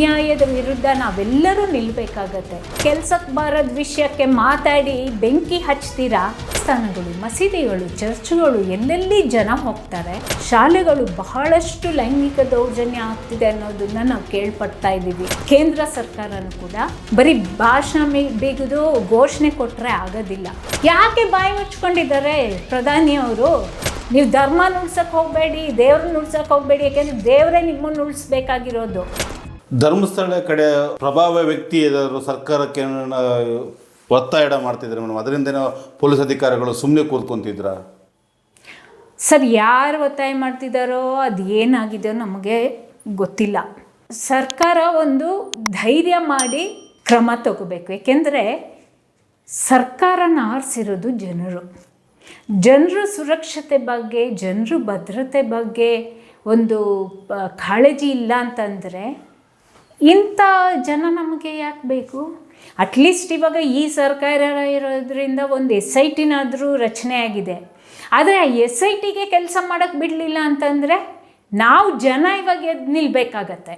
ಅನ್ಯಾಯದ ವಿರುದ್ಧ ನಾವೆಲ್ಲರೂ ನಿಲ್ಲಬೇಕಾಗತ್ತೆ ಕೆಲ್ಸಕ್ಕೆ ಬಾರದ ವಿಷಯಕ್ಕೆ ಮಾತಾಡಿ ಬೆಂಕಿ ಹಚ್ತೀರಾ? ಸ್ಥಾನಗಳು ಮಸೀದಿಗಳು, ಚರ್ಚ್ಗಳು, ಎಲ್ಲೆಲ್ಲಿ ಜನ ಹೋಗ್ತಾರೆ? ಶಾಲೆಗಳು ಬಹಳಷ್ಟು ಲೈಂಗಿಕ ದೌರ್ಜನ್ಯ ಆಗ್ತಿದೆ ಅನ್ನೋದನ್ನ ನಾವು ಕೇಳ್ಪಡ್ತಾ ಇದ್ದೀವಿ. ಕೇಂದ್ರ ಸರ್ಕಾರನೂ ಕೂಡ ಬರೀ ಭಾಷಣ ಬಿಗಿದು ಘೋಷಣೆ ಕೊಟ್ಟರೆ ಆಗೋದಿಲ್ಲ. ಯಾಕೆ ಬಾಯಿ ಮುಚ್ಕೊಂಡಿದ್ದಾರೆ ಪ್ರಧಾನಿಯವರು ನೀವು ಧರ್ಮ ನುಡ್ಸಕ್ಕೆ ಹೋಗಬೇಡಿ, ದೇವ್ರನ್ನ ನುಡ್ಸಕ್ಕೆ ಹೋಗಬೇಡಿ, ಯಾಕೆಂದ್ರೆ ದೇವರೇ ನಿಮ್ಮನ್ನು ಉಳಿಸ್ಬೇಕಾಗಿರೋದು ಧರ್ಮಸ್ಥಳ ಕಡೆ ಪ್ರಭಾವ ವ್ಯಕ್ತಿ ಏನಾದರೂ ಸರ್ಕಾರಕ್ಕೆ ಒತ್ತಾಯ ಮಾಡ್ತಿದ್ರೆ ಮೇಡಮ್? ಅದರಿಂದನೇ ಪೊಲೀಸ್ ಅಧಿಕಾರಿಗಳು ಸುಮ್ಮನೆ ಕೂತ್ಕೊಂತಿದ್ರ? ಸರ್, ಯಾರು ಒತ್ತಾಯ ಮಾಡ್ತಿದ್ದಾರೋ ಅದು ಏನಾಗಿದೆಯೋ ನಮಗೆ ಗೊತ್ತಿಲ್ಲ. ಸರ್ಕಾರ ಒಂದು ಧೈರ್ಯ ಮಾಡಿ ಕ್ರಮ ತಗೋಬೇಕು. ಏಕೆಂದರೆ ಸರ್ಕಾರನ ಆರಿಸಿರೋದು ಜನರು. ಜನರು ಸುರಕ್ಷತೆ ಬಗ್ಗೆ, ಜನರು ಭದ್ರತೆ ಬಗ್ಗೆ ಒಂದು ಕಾಳಜಿ ಇಲ್ಲ ಅಂತಂದರೆ ಇಂಥ ಜನ ನಮಗೆ ಯಾಕೆ ಬೇಕು? ಅಟ್ಲೀಸ್ಟ್ ಇವಾಗ ಈ ಸರ್ಕಾರ ಇರೋದ್ರಿಂದ ಒಂದು ಎಸ್ ಐ ಟಿನಾದರೂ ರಚನೆ ಆಗಿದೆ. ಆದರೆ ಆ ಎಸ್ ಐ ಟಿಗೆ ಕೆಲಸ ಮಾಡೋಕ್ಕೆ ಬಿಡಲಿಲ್ಲ ಅಂತಂದರೆ ನಾವು ಜನ ಇವಾಗ ಎದ್ದು ನಿಲ್ಲಬೇಕಾಗತ್ತೆ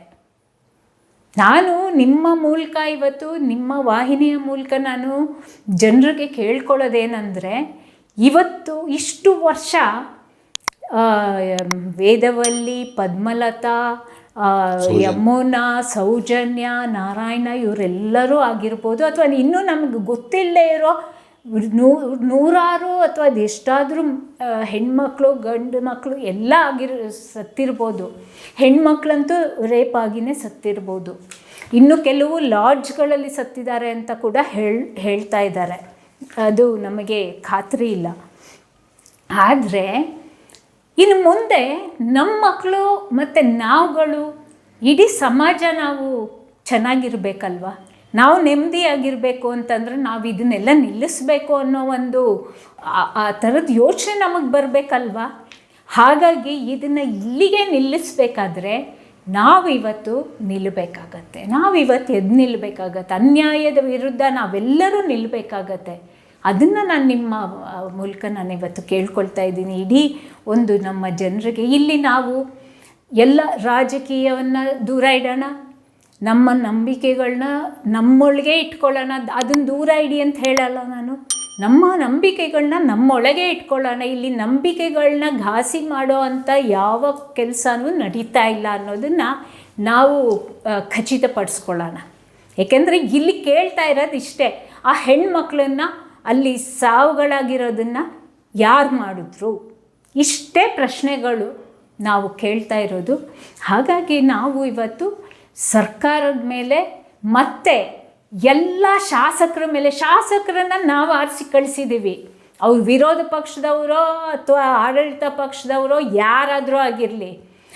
ನಾನು ನಿಮ್ಮ ಮೂಲಕ ಇವತ್ತು, ನಿಮ್ಮ ವಾಹಿನಿಯ ಮೂಲಕ ನಾನು ಜನರಿಗೆ ಕೇಳ್ಕೊಳ್ಳೋದೇನೆಂದರೆ, ಇವತ್ತು ಇಷ್ಟು ವರ್ಷ ವೇದವಲ್ಲಿ, ಪದ್ಮಲತಾ ಯಮುನಾ ಸೌಜನ್ಯ ನಾರಾಯಣ ಇವರೆಲ್ಲರೂ ಆಗಿರ್ಬೋದು ಅಥವಾ ಇನ್ನೂ ನಮಗೆ ಗೊತ್ತಿಲ್ಲದೆ ಇರೋ ನೂ ನೂರಾರು ಅಥವಾ ಅದೆಷ್ಟಾದರೂ ಹೆಣ್ಮಕ್ಳು ಗಂಡು ಮಕ್ಕಳು ಎಲ್ಲ ಆಗಿರ್ ಸತ್ತಿರ್ಬೋದು. ಹೆಣ್ಮಕ್ಳಂತೂ ರೇಪ್ ಆಗಿನೇ ಸತ್ತಿರ್ಬೋದು. ಇನ್ನು ಕೆಲವು ಲಾಡ್ಜ್ಗಳಲ್ಲಿ ಸತ್ತಿದ್ದಾರೆ ಅಂತ ಕೂಡ ಹೇಳ್ ಹೇಳ್ತಾ ಇದ್ದಾರೆ. ಅದು ನಮಗೆ ಖಾತ್ರಿ ಇಲ್ಲ. ಆದರೆ ಇನ್ನು ಮುಂದೆ ನಮ್ಮ ಮಕ್ಕಳು ಮತ್ತು ನಾವುಗಳು ಇಡೀ ಸಮಾಜ ನಾವು ಚೆನ್ನಾಗಿರ್ಬೇಕಲ್ವ? ನಾವು ನೆಮ್ಮದಿಯಾಗಿರಬೇಕು ಅಂತಂದರೆ ನಾವು ಇದನ್ನೆಲ್ಲ ನಿಲ್ಲಿಸ್ಬೇಕು ಅನ್ನೋ ಒಂದು ಆ- ಥರದ ಯೋಚನೆ ನಮಗೆ ಬರಬೇಕಲ್ವಾ? ಹಾಗಾಗಿ ಇದನ್ನು ಇಲ್ಲಿಗೆ ನಿಲ್ಲಿಸ್ಬೇಕಾದ್ರೆ ನಾವು ಇವತ್ತು ನಿಲ್ಲಬೇಕಾಗತ್ತೆ ನಾವು ಇವತ್ತು ಎದ್ದು ನಿಲ್ಲಬೇಕಾಗತ್ತೆ ಅನ್ಯಾಯದ ವಿರುದ್ಧ ನಾವೆಲ್ಲರೂ ನಿಲ್ಲಬೇಕಾಗತ್ತೆ ಅದನ್ನು ನಾನು ನಿಮ್ಮ ಮೂಲಕ ನಾನು ಇವತ್ತು ಕೇಳ್ಕೊಳ್ತಾ ಇದ್ದೀನಿ. ಇಡೀ ಒಂದು ನಮ್ಮ ಜನರಿಗೆ. ಇಲ್ಲಿ ನಾವು ಎಲ್ಲ ರಾಜಕೀಯವನ್ನು ದೂರ ಇಡೋಣ, ನಮ್ಮ ನಂಬಿಕೆಗಳನ್ನ ನಮ್ಮೊಳಗೆ ಇಟ್ಕೊಳ್ಳೋಣ. ಅದನ್ನು ದೂರ ಇಡಿ ಅಂತ ಹೇಳಲ್ಲ ನಾನು. ನಮ್ಮ ನಂಬಿಕೆಗಳನ್ನ ನಮ್ಮೊಳಗೆ ಇಟ್ಕೊಳ್ಳೋಣ. ಇಲ್ಲಿ ನಂಬಿಕೆಗಳನ್ನ ಘಾಸಿ ಮಾಡೋ ಅಂಥ ಯಾವ ಕೆಲಸನೂ ನಡೀತಾ ಇಲ್ಲ ಅನ್ನೋದನ್ನು ನಾವು ಖಚಿತಪಡಿಸ್ಕೊಳ್ಳೋಣ. ಏಕೆಂದರೆ ಇಲ್ಲಿ ಕೇಳ್ತಾ ಇರೋದು ಇಷ್ಟೇ. ಆ ಹೆಣ್ಮಕ್ಳನ್ನ ಅಲ್ಲಿ ಸಾವುಗಳಾಗಿರೋದನ್ನು ಯಾರು ಮಾಡಿದ್ರು? ಇಷ್ಟೇ ಪ್ರಶ್ನೆಗಳು ನಾವು ಕೇಳ್ತಾ ಇರೋದು. ಹಾಗಾಗಿ ನಾವು ಇವತ್ತು ಸರ್ಕಾರದ ಮೇಲೆ ಮತ್ತೆ ಎಲ್ಲ ಶಾಸಕರ ಮೇಲೆ, ಶಾಸಕರನ್ನು ನಾವು ಆರಿಸಿ ಕಳಿಸಿದ್ದೀವಿ ಅವ್ರು ವಿರೋಧ ಪಕ್ಷದವರೋ ಅಥವಾ ಆಡಳಿತ ಪಕ್ಷದವರೋ ಯಾರಾದರೂ ಆಗಿರಲಿ,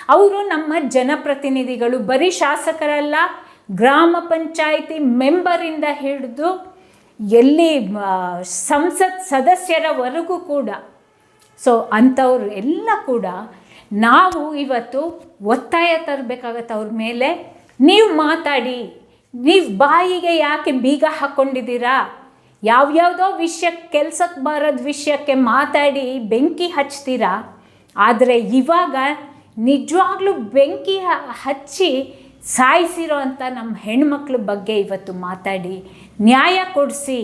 ಅವರು ನಮ್ಮ ಜನಪ್ರತಿನಿಧಿಗಳು, ಬರೀ ಶಾಸಕರಲ್ಲ, ಗ್ರಾಮ ಪಂಚಾಯಿತಿ ಮೆಂಬರಿಂದ ಹಿಡಿದು ಎಲ್ಲಿ ಸಂಸತ್ ಸದಸ್ಯರವರೆಗೂ ಕೂಡ, ಸೊ ಅಂಥವ್ರು ಎಲ್ಲ ಕೂಡ ನಾವು ಇವತ್ತು ಒತ್ತಾಯ ತರಬೇಕಾಗತ್ತೆ ಅವ್ರ ಮೇಲೆ. ನೀವು ಮಾತಾಡಿ, ನೀವು ಬಾಯಿಗೆ ಯಾಕೆ ಬೀಗ ಹಾಕ್ಕೊಂಡಿದ್ದೀರಾ ಯಾವ್ಯಾವುದೋ ವಿಷಯಕ್ಕೆ ಕೆಲ್ಸಕ್ಕೆ ಬರೋದು ವಿಷಯಕ್ಕೆ ಮಾತಾಡಿ ಬೆಂಕಿ ಹಚ್ತೀರಾ? ಆದರೆ ಇವಾಗ ನಿಜವಾಗ್ಲೂ ಬೆಂಕಿ ಹಚ್ಚಿ ಸಾಯಿಸಿರೋ ಅಂಥ ನಮ್ಮ ಹೆಣ್ಮಕ್ಳ ಬಗ್ಗೆ ಇವತ್ತು ಮಾತಾಡಿ ನ್ಯಾಯ ಕೊಡಿಸಿ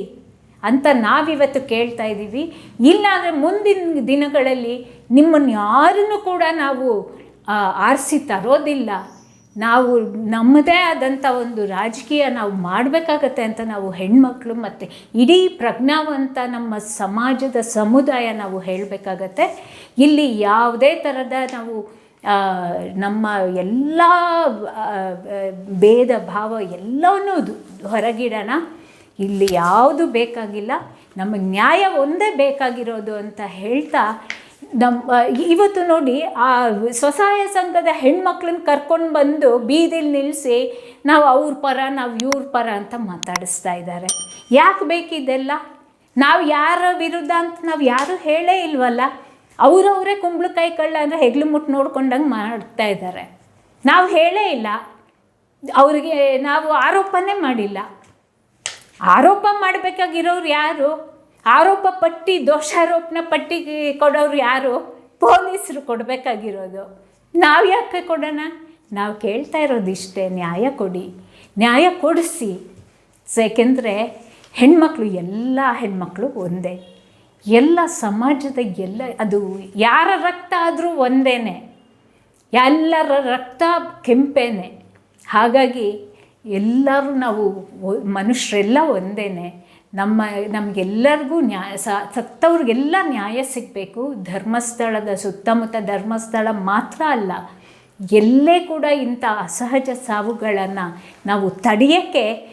ಅಂತ ನಾವಿವತ್ತು ಕೇಳ್ತಾ ಇದ್ದೀವಿ. ಇಲ್ಲಾಂದರೆ ಮುಂದಿನ ದಿನಗಳಲ್ಲಿ ನಿಮ್ಮನ್ನು ಯಾರನ್ನು ಕೂಡ ನಾವು ಆರಿಸಿ ತರೋದಿಲ್ಲ. ನಾವು ನಮ್ಮದೇ ಆದಂಥ ಒಂದು ರಾಜಕೀಯ ನಾವು ಮಾಡಬೇಕಾಗತ್ತೆ ಅಂತ ನಾವು ಹೆಣ್ಮಕ್ಳು ಮತ್ತು ಇಡೀ ಪ್ರಜ್ಞಾವಂತ ನಮ್ಮ ಸಮಾಜದ ಸಮುದಾಯ ನಾವು ಹೇಳಬೇಕಾಗತ್ತೆ. ಇಲ್ಲಿ ಯಾವುದೇ ಥರದ ನಾವು ನಮ್ಮ ಎಲ್ಲ ಭೇದ ಭಾವ ಎಲ್ಲವನ್ನೂ ಹೊರಗಿಡೋಣ. ಇಲ್ಲಿ ಯಾವುದು ಬೇಕಾಗಿಲ್ಲ ನಮಗೆ ನ್ಯಾಯ ಒಂದೇ ಬೇಕಾಗಿರೋದು ಅಂತ ಹೇಳ್ತಾ ನಮ್ಮ ಇವತ್ತು ನೋಡಿ ಆ ಸ್ವಸಹಾಯ ಸಂಘದ ಹೆಣ್ಮಕ್ಳನ್ನ ಕರ್ಕೊಂಡು ಬಂದು ಬೀದಿಲಿ ನಿಲ್ಲಿಸಿ ನಾವು ಅವ್ರ ಪರ, ನಾವು ಇವ್ರ ಪರ ಅಂತ ಮಾತಾಡಿಸ್ತಾ ಇದ್ದಾರೆ ಯಾಕೆ ಬೇಕಿದೆಲ್ಲ? ನಾವು ಯಾರ ವಿರುದ್ಧ ಅಂತ ನಾವು ಯಾರೂ ಹೇಳೇ ಇಲ್ವಲ್ಲ? ಅವರವರೇ ಕುಂಬಳಕಾಯಿ ಕಳ್ಳ ಅಂದರೆ ಹೆಗ್ಲು ಮುಟ್ಟು ನೋಡ್ಕೊಂಡಂಗೆ ಮಾಡ್ತಾ ಇದ್ದಾರೆ ನಾವು ಹೇಳೇ ಇಲ್ಲ. ಅವರಿಗೆ ನಾವು ಆರೋಪನೇ ಮಾಡಿಲ್ಲ. ಆರೋಪ ಮಾಡಬೇಕಾಗಿರೋರು ಯಾರು? ಆರೋಪ ಪಟ್ಟಿ ದೋಷಾರೋಪಣ ಪಟ್ಟಿ ಕೊಡೋರು ಯಾರು? ಪೊಲೀಸರು ಕೊಡಬೇಕಾಗಿರೋದು. ನಾವು ಯಾಕೆ ಕೊಡೋಣ? ನಾವು ಕೇಳ್ತಾ ಇರೋದು ಇಷ್ಟೇ, ನ್ಯಾಯ ಕೊಡಿ. ನ್ಯಾಯ ಕೊಡಿಸಿ. ಏಕೆಂದರೆ ಹೆಣ್ಮಕ್ಳು ಎಲ್ಲ ಹೆಣ್ಮಕ್ಳು ಒಂದೇ. ಎಲ್ಲ ಸಮಾಜದ ಎಲ್ಲ, ಅದು ಯಾರ ರಕ್ತ ಆದರೂ ಒಂದೇ ಎಲ್ಲರ ರಕ್ತ ಕೆಂಪೇನೆ. ಹಾಗಾಗಿ ಎಲ್ಲರೂ ನಾವು ಮನುಷ್ಯರೆಲ್ಲ ಒಂದೇ ನಮ್ಮ, ನಮಗೆಲ್ಲರಿಗೂ ನ್ಯಾಯ ಸತ್ತವ್ರಿಗೆಲ್ಲ ನ್ಯಾಯ ಸಿಗಬೇಕು. ಧರ್ಮಸ್ಥಳದ ಸುತ್ತಮುತ್ತ ಧರ್ಮಸ್ಥಳ ಮಾತ್ರ ಅಲ್ಲ. ಎಲ್ಲೇ ಕೂಡ ಇಂಥ ಅಸಹಜ ಸಾವುಗಳನ್ನು ನಾವು ತಡೆಯೋಕ್ಕೆ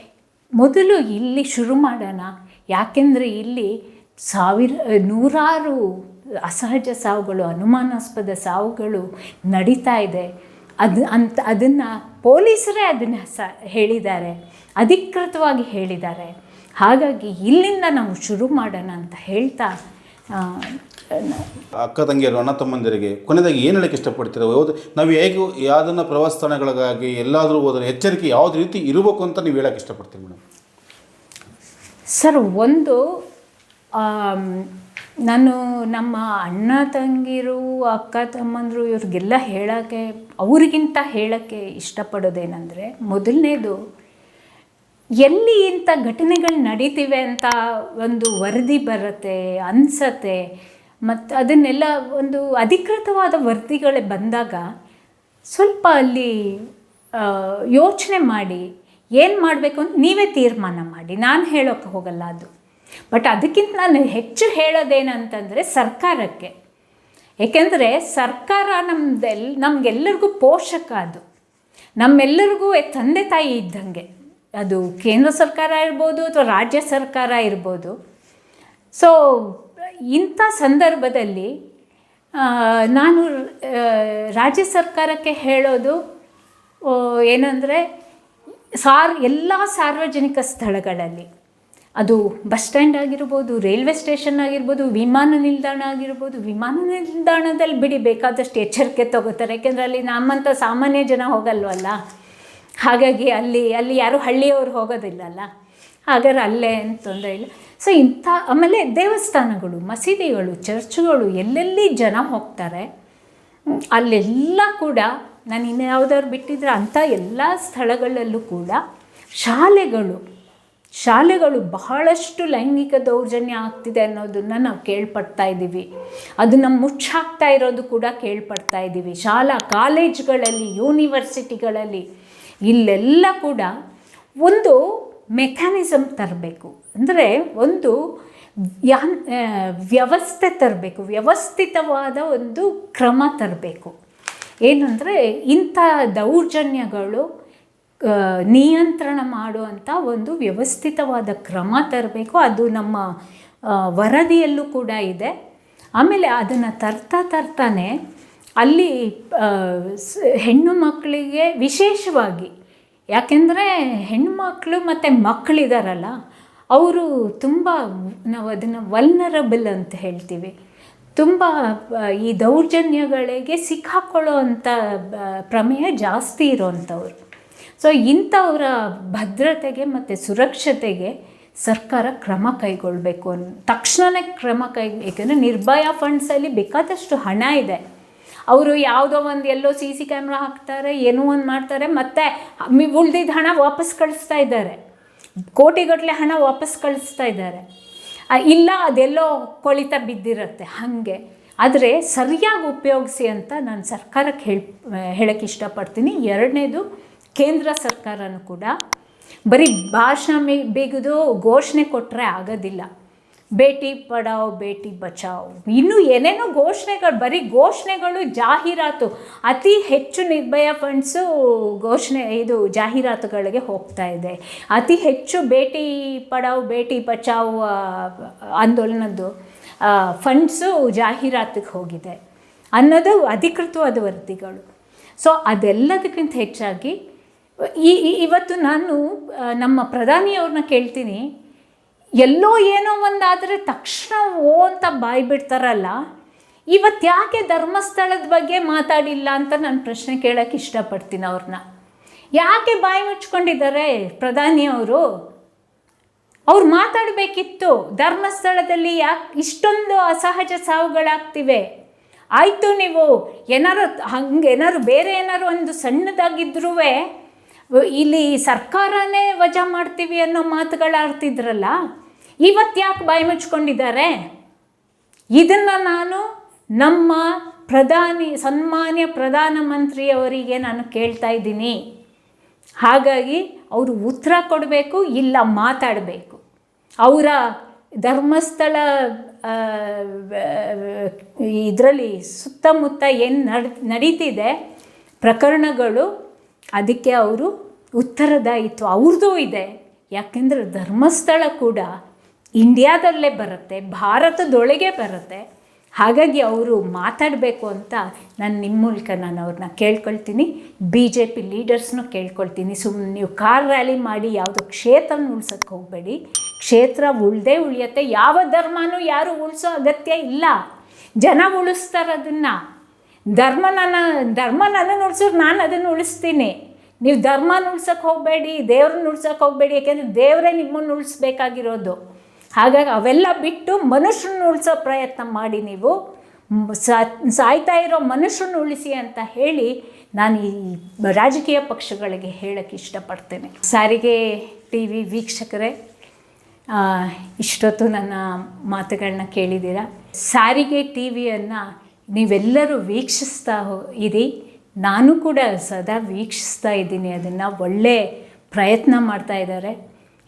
ಮೊದಲು ಇಲ್ಲಿ ಶುರು ಮಾಡೋಣ. ಯಾಕೆಂದರೆ ಇಲ್ಲಿ ಸಾವಿರ, ನೂರಾರು ಅಸಹಜ ಸಾವುಗಳು, ಅನುಮಾನಾಸ್ಪದ ಸಾವುಗಳು ನಡೀತಾ ಇದೆ. ಅದು ಅಂತ ಅದನ್ನು ಪೊಲೀಸರೇ ಅದನ್ನು ಸ ಹೇಳಿದ್ದಾರೆ ಅಧಿಕೃತವಾಗಿ ಹೇಳಿದ್ದಾರೆ. ಹಾಗಾಗಿ ಇಲ್ಲಿಂದ ನಾವು ಶುರು ಮಾಡೋಣ ಅಂತ ಹೇಳ್ತಾ ಅಕ್ಕ ತಂಗಿಯರು ಅಣ್ಣ ತಮ್ಮಂದಿರಿಗೆ ಕೊನೆಯದಾಗಿ ಏನು ಹೇಳಕ್ಕೆ ಇಷ್ಟಪಡ್ತೀರಾ? ಹೋದ ನಾವು ಹೇಗೆ ಯಾವುದನ್ನು ಪ್ರವಾಸ ತಾಣಗಳಿಗಾಗಿ ಎಲ್ಲಾದರೂ ಹೋದರೆ ಎಚ್ಚರಿಕೆ ಯಾವ್ದು ರೀತಿ ಇರಬೇಕು ಅಂತ ನೀವು ಹೇಳಕ್ಕೆ ಇಷ್ಟಪಡ್ತೀರಿ ಮೇಡಮ್ ಸರ್ ಒಂದು ನಾನು ನಮ್ಮ ಅಣ್ಣ ತಂಗಿರು, ಅಕ್ಕ ತಮ್ಮಂದರು ಇವ್ರಿಗೆಲ್ಲ ಹೇಳೋಕ್ಕೆ, ಅವ್ರಿಗಿಂತ ಹೇಳೋಕ್ಕೆ ಇಷ್ಟಪಡೋದೇನೆಂದರೆ ಮೊದಲನೇದು, ಎಲ್ಲಿ ಇಂಥ ಘಟನೆಗಳು ನಡೀತಿವೆ ಅಂತ ಒಂದು ವರದಿ ಬರುತ್ತೆ, ಅನ್ಸತ್ತೆ, ಮತ್ತು ಅದನ್ನೆಲ್ಲ ಒಂದು ಅಧಿಕೃತವಾದ ವರದಿಗಳೇ ಬಂದಾಗ ಸ್ವಲ್ಪ ಅಲ್ಲಿ ಯೋಚನೆ ಮಾಡಿ ಏನು ಮಾಡಬೇಕು ಅಂತ ನೀವೇ ತೀರ್ಮಾನ ಮಾಡಿ. ನಾನು ಹೇಳೋಕ್ಕೆ ಹೋಗಲ್ಲ ಅದು. ಬಟ್ ಅದಕ್ಕಿಂತ ನಾನು ಹೆಚ್ಚು ಹೇಳೋದೇನಂತಂದರೆ ಸರ್ಕಾರಕ್ಕೆ. ಏಕೆಂದರೆ ಸರ್ಕಾರ ನಮ್ದೆಲ್, ನಮಗೆಲ್ಲರಿಗೂ ಪೋಷಕ ಅದು. ನಮ್ಮೆಲ್ಲರಿಗೂ ತಂದೆ ತಾಯಿ ಇದ್ದಂಗೆ. ಅದು ಕೇಂದ್ರ ಸರ್ಕಾರ ಇರ್ಬೋದು ಅಥವಾ ರಾಜ್ಯ ಸರ್ಕಾರ ಇರ್ಬೋದು. ಸೊ ಇಂಥ ಸಂದರ್ಭದಲ್ಲಿ ನಾನು ರಾಜ್ಯ ಸರ್ಕಾರಕ್ಕೆ ಹೇಳೋದು ಏನಂದರೆ ಸಾರ್, ಎಲ್ಲ ಸಾರ್ವಜನಿಕ ಸ್ಥಳಗಳಲ್ಲಿ. ಅದು ಬಸ್ ಸ್ಟ್ಯಾಂಡ್ ಆಗಿರ್ಬೋದು, ರೈಲ್ವೆ ಸ್ಟೇಷನ್ ಆಗಿರ್ಬೋದು, ವಿಮಾನ ನಿಲ್ದಾಣ ಆಗಿರ್ಬೋದು, ವಿಮಾನ ನಿಲ್ದಾಣದಲ್ಲಿ ಬಿಡಿ ಬೇಕಾದಷ್ಟು ಎಚ್ಚರಿಕೆ ತಗೋತಾರೆ. ಯಾಕೆಂದರೆ ಅಲ್ಲಿ ನಮ್ಮಂಥ ಸಾಮಾನ್ಯ ಜನ ಹೋಗಲ್ವಲ್ಲ? ಹಾಗಾಗಿ ಅಲ್ಲಿ ಅಲ್ಲಿ ಯಾರು ಹಳ್ಳಿಯವರು ಹೋಗೋದಿಲ್ಲಲ್ಲ? ಹಾಗಾದ್ರೆ ಅಲ್ಲೇ ಏನು ತೊಂದರೆ ಇಲ್ಲ. ಸೊ ಇಂಥ, ಆಮೇಲೆ ದೇವಸ್ಥಾನಗಳು, ಮಸೀದಿಗಳು, ಚರ್ಚ್ಗಳು, ಎಲ್ಲೆಲ್ಲಿ ಜನ ಹೋಗ್ತಾರೆ, ಅಲ್ಲೆಲ್ಲ ಕೂಡ ನಾನು ಇನ್ನು ಯಾವುದಾದ್ರು ಬಿಟ್ಟಿದ್ರೆ ಅಂಥ ಎಲ್ಲ ಸ್ಥಳಗಳಲ್ಲೂ ಕೂಡ ಶಾಲೆಗಳು ಶಾಲೆಗಳು ಬಹಳಷ್ಟು ಲೈಂಗಿಕ ದೌರ್ಜನ್ಯ ಆಗ್ತಿದೆ ಅನ್ನೋದನ್ನು ನಾವು ಕೇಳ್ಪಡ್ತಾ ಇದ್ದೀವಿ. ಅದನ್ನು ಮುಚ್ಚಾಕ್ತಾ ಇರೋದು ಕೂಡ ಕೇಳ್ಪಡ್ತಾ ಇದ್ದೀವಿ. ಶಾಲಾ ಕಾಲೇಜ್ಗಳಲ್ಲಿ, ಯೂನಿವರ್ಸಿಟಿಗಳಲ್ಲಿ ಇಲ್ಲೆಲ್ಲ ಕೂಡ ಒಂದು ಮೆಕ್ಯಾನಿಸಮ್ ತರಬೇಕು. ಅಂದರೆ ಒಂದು ಯಾನ್ ವ್ಯವಸ್ಥೆ ತರಬೇಕು. ವ್ಯವಸ್ಥಿತವಾದ ಒಂದು ಕ್ರಮ ತರಬೇಕು. ಏನಂದರೆ ಇಂಥ ದೌರ್ಜನ್ಯಗಳು ನಿಯಂತ್ರಣ ಮಾಡುವಂಥ ಒಂದು ವ್ಯವಸ್ಥಿತವಾದ ಕ್ರಮ ತರಬೇಕು. ಅದು ನಮ್ಮ ವರದಿಯಲ್ಲೂ ಕೂಡ ಇದೆ. ಆಮೇಲೆ ಅದನ್ನು ತರ್ತಾ ತರ್ತಾನೆ ಅಲ್ಲಿ ಹೆಣ್ಣು ಮಕ್ಕಳಿಗೆ ವಿಶೇಷವಾಗಿ, ಯಾಕೆಂದರೆ ಹೆಣ್ಣುಮಕ್ಕಳು ಮತ್ತು ಮಕ್ಕಳಿದಾರಲ್ಲ, ಅವರು ತುಂಬ ನಾವು ಅದನ್ನು ವಲ್ನರಬಲ್ ಅಂತ ಹೇಳ್ತೀವಿ. ತುಂಬ ಈ ದೌರ್ಜನ್ಯಗಳಿಗೆ ಸಿಕ್ಕಾಕೊಳ್ಳೋ ಅಂಥ ಪ್ರಮೇಯ ಜಾಸ್ತಿ ಇರೋವಂಥವ್ರು ಸೊ ಇಂಥವರ ಭದ್ರತೆಗೆ ಮತ್ತು ಸುರಕ್ಷತೆಗೆ ಸರ್ಕಾರ ಕ್ರಮ ಕೈಗೊಳ್ಳಬೇಕು ಅನ್ ತಕ್ಷಣವೇ ಕ್ರಮ ಕೈ, ಏಕೆಂದರೆ ನಿರ್ಭಯ ಫಂಡ್ಸಲ್ಲಿ ಬೇಕಾದಷ್ಟು ಹಣ ಇದೆ. ಅವರು ಯಾವುದೋ ಒಂದು ಎಲ್ಲೋ ಸಿ ಸಿ ಕ್ಯಾಮ್ರಾ ಹಾಕ್ತಾರೆ, ಏನೋ ಒಂದು ಮಾಡ್ತಾರೆ, ಮತ್ತು ಉಳ್ದಿದ್ದ ಹಣ ವಾಪಸ್ ಕಳಿಸ್ತಾ ಇದ್ದಾರೆ. ಕೋಟಿಗಟ್ಟಲೆ ಹಣ ವಾಪಸ್ ಕಳಿಸ್ತಾ ಇದ್ದಾರೆ. ಇಲ್ಲ, ಅದೆಲ್ಲೋ ಕೊಳಿತ ಬಿದ್ದಿರುತ್ತೆ, ಹಾಗೆ. ಆದರೆ ಸರಿಯಾಗಿ ಉಪಯೋಗಿಸಿ ಅಂತ ನಾನು ಸರ್ಕಾರಕ್ಕೆ ಹೇಳಿ ಹೇಳೋಕ್ಕೆ ಇಷ್ಟಪಡ್ತೀನಿ. ಎರಡನೇದು ಕೇಂದ್ರ ಸರ್ಕಾರನೂ ಕೂಡ ಬರೀ ಭಾಷಣ ಬಿಗಿದು ಘೋಷಣೆ ಕೊಟ್ಟರೆ ಆಗೋದಿಲ್ಲ. ಭೇಟಿ ಪಡಾವ್ ಭೇಟಿ ಬಚಾವ್, ಇನ್ನೂ ಏನೇನೋ ಘೋಷಣೆಗಳು, ಬರೀ ಘೋಷಣೆಗಳು, ಜಾಹೀರಾತು, ಅತಿ ಹೆಚ್ಚು ನಿರ್ಭಯ ಫಂಡ್ಸು ಘೋಷಣೆ, ಇದು ಜಾಹೀರಾತುಗಳಿಗೆ ಹೋಗ್ತಾ ಇದೆ. ಅತಿ ಹೆಚ್ಚು ಭೇಟಿ ಪಡಾವ್ ಭೇಟಿ ಬಚಾವ್ ಆಂದೋಲನದ್ದು ಫಂಡ್ಸು ಜಾಹೀರಾತಿಗೆ ಹೋಗಿದೆ ಅನ್ನೋದು ಅಧಿಕೃತವಾದ ವರದಿಗಳು. ಸೊ ಅದೆಲ್ಲದಕ್ಕಿಂತ ಹೆಚ್ಚಾಗಿ ಈ ಇವತ್ತು ನಾನು ನಮ್ಮ ಪ್ರಧಾನಿಯವ್ರನ್ನ ಕೇಳ್ತೀನಿ. ಎಲ್ಲೋ ಏನೋ ಒಂದಾದರೆ ತಕ್ಷಣ ಓ ಅಂತ ಬಾಯಿ ಬಿಡ್ತಾರಲ್ಲ, ಇವತ್ತು ಯಾಕೆ ಧರ್ಮಸ್ಥಳದ ಬಗ್ಗೆ ಮಾತಾಡಿಲ್ಲ ಅಂತ ನಾನು ಪ್ರಶ್ನೆ ಕೇಳೋಕ್ಕೆ ಇಷ್ಟಪಡ್ತೀನಿ ಅವ್ರನ್ನ. ಯಾಕೆ ಬಾಯಿ ಮುಚ್ಕೊಂಡಿದ್ದಾರೆ ಪ್ರಧಾನಿಯವರು ಅವ್ರು? ಮಾತಾಡಬೇಕಿತ್ತು, ಧರ್ಮಸ್ಥಳದಲ್ಲಿ ಯಾಕೆ ಇಷ್ಟೊಂದು ಅಸಹಜ ಸಾವುಗಳಾಗ್ತಿವೆ? ಆಯಿತು ನೀವು, ಏನಾರು, ಹಂಗೆ ಏನಾರು ಬೇರೆ ಏನಾರು ಒಂದು ಸಣ್ಣದಾಗಿದ್ರೂ ಇಲ್ಲಿ ಸರ್ಕಾರನೇ ವಜಾ ಮಾಡ್ತೀವಿ ಅನ್ನೋ ಮಾತುಗಳಾಡ್ತಿದ್ರಲ್ಲ ಇವತ್ತು ಯಾಕೆ ಬಾಯಿ ಮುಚ್ಕೊಂಡಿದ್ದಾರೆ? ಇದನ್ನು ನಾನು ನಮ್ಮ ಪ್ರಧಾನಿ, ಸನ್ಮಾನ್ಯ ಪ್ರಧಾನಮಂತ್ರಿಯವರಿಗೆ ನಾನು ಕೇಳ್ತಾ ಇದ್ದೀನಿ. ಹಾಗಾಗಿ ಅವರು ಉತ್ತರ ಕೊಡಬೇಕು, ಇಲ್ಲ ಮಾತಾಡಬೇಕು. ಅವರ ಧರ್ಮಸ್ಥಳ ಇದರಲ್ಲಿ ಸುತ್ತಮುತ್ತ ಏನು ನಡ್, ನಡೀತಿದೆ ಪ್ರಕರಣಗಳು ಅದಕ್ಕೆ ಅವರು ಉತ್ತರದಾಯಿತು ಅವ್ರದ್ದು ಇದೆ. ಯಾಕೆಂದರೆ ಧರ್ಮಸ್ಥಳ ಕೂಡ ಇಂಡಿಯಾದಲ್ಲೇ ಬರುತ್ತೆ, ಭಾರತದೊಳಗೆ ಬರುತ್ತೆ. ಹಾಗಾಗಿ ಅವರು ಮಾತಾಡಬೇಕು ಅಂತ ನಾನು ನಿಮ್ಮ ಮೂಲಕ ನಾನು ಅವ್ರನ್ನ ಕೇಳ್ಕೊಳ್ತೀನಿ. ಬಿ ಜೆ ಪಿ ಲೀಡರ್ಸ್ನೂ ಕೇಳ್ಕೊಳ್ತೀನಿ. ಸುಮ್ಮನೆ ನೀವು ಕಾರ್ ರ್ಯಾಲಿ ಮಾಡಿ ಯಾವುದೋ ಕ್ಷೇತ್ರನ ಉಳ್ಸೋಕ್ಕೆ ಹೋಗಬೇಡಿ. ಕ್ಷೇತ್ರ ಉಳ್ದೇ ಉಳಿಯತ್ತೆ. ಯಾವ ಧರ್ಮನೂ ಯಾರು ಉಳಿಸೋ ಅಗತ್ಯ ಇಲ್ಲ. ಜನ ಉಳಿಸ್ತಾರೆ ಅದನ್ನು. ಧರ್ಮ ನನ್ನ ಧರ್ಮ ನನ್ನನ್ನು ಉಳಿಸಿದ್ರೆ ನಾನು ಅದನ್ನು ಉಳಿಸ್ತೀನಿ ನೀವು ಧರ್ಮನ ಉಳ್ಸೋಕ್ಕೆ ಹೋಗಬೇಡಿ, ದೇವ್ರನ್ನ ಉಳ್ಸೋಕ್ಕೆ ಹೋಗಬೇಡಿ, ಯಾಕೆಂದರೆ ದೇವರೇ ನಿಮ್ಮನ್ನು ಉಳಿಸ್ಬೇಕಾಗಿರೋದು ಹಾಗಾಗಿ ಅವೆಲ್ಲ ಬಿಟ್ಟು ಮನುಷ್ಯನ ಉಳಿಸೋ ಪ್ರಯತ್ನ ಮಾಡಿ ನೀವು. ಸಾಯ್ತಾ ಇರೋ ಮನುಷ್ಯನ ಉಳಿಸಿ ಅಂತ ಹೇಳಿ ನಾನು ಈ ರಾಜಕೀಯ ಪಕ್ಷಗಳಿಗೆ ಹೇಳಕ್ಕೆ ಇಷ್ಟಪಡ್ತೇನೆ. ಸಾರಿಗೆ ಟಿ ವಿ ವೀಕ್ಷಕರೇ ಇಷ್ಟೊತ್ತು ನನ್ನ ಮಾತುಗಳನ್ನ ಕೇಳಿದ್ದೀರಾ? ಸಾರಿಗೆ ಟಿ ವಿಯನ್ನು ನೀವೆಲ್ಲರೂ ವೀಕ್ಷಿಸ್ತಾ ಹೋ- ಇರಿ. ನಾನು ಕೂಡ ಸದಾ ವೀಕ್ಷಿಸ್ತಾ ಇದ್ದೀನಿ. ಅದನ್ನು ಒಳ್ಳೆ ಪ್ರಯತ್ನ ಮಾಡ್ತಾ ಇದ್ದಾರೆ.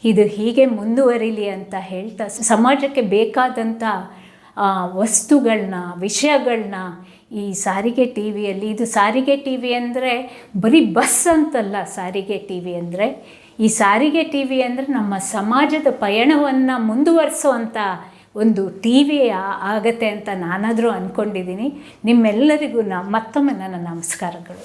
ಇದು ಹೀಗೆ ಮುಂದುವರಿಲಿ ಅಂತ ಹೇಳ್ತಾ ಸಮಾಜಕ್ಕೆ ಬೇಕಾದಂಥ ವಸ್ತುಗಳನ್ನ ವಿಷಯಗಳನ್ನ ಈ ಸಾರಿಗೆ ಟಿ ವಿಯಲ್ಲಿ ಇದು ಸಾರಿಗೆ ಟಿ ವಿ ಅಂದರೆ ಬರೀ ಬಸ್ ಅಂತಲ್ಲ ಸಾರಿಗೆ ಟಿ ವಿ ಅಂದರೆ. ಈ ಸಾರಿಗೆ ಟಿ ವಿ ಅಂದರೆ ನಮ್ಮ ಸಮಾಜದ ಪಯಣವನ್ನು ಮುಂದುವರಿಸೋವಂಥ ಒಂದು ಟಿ ವಿ ಆಗತ್ತೆ ಅಂತ ನಾನಾದರೂ ಅಂದ್ಕೊಂಡಿದ್ದೀನಿ ನಿಮ್ಮೆಲ್ಲರಿಗೂ ನಾ ಮತ್ತೊಮ್ಮೆ ನನ್ನ ನಮಸ್ಕಾರಗಳು.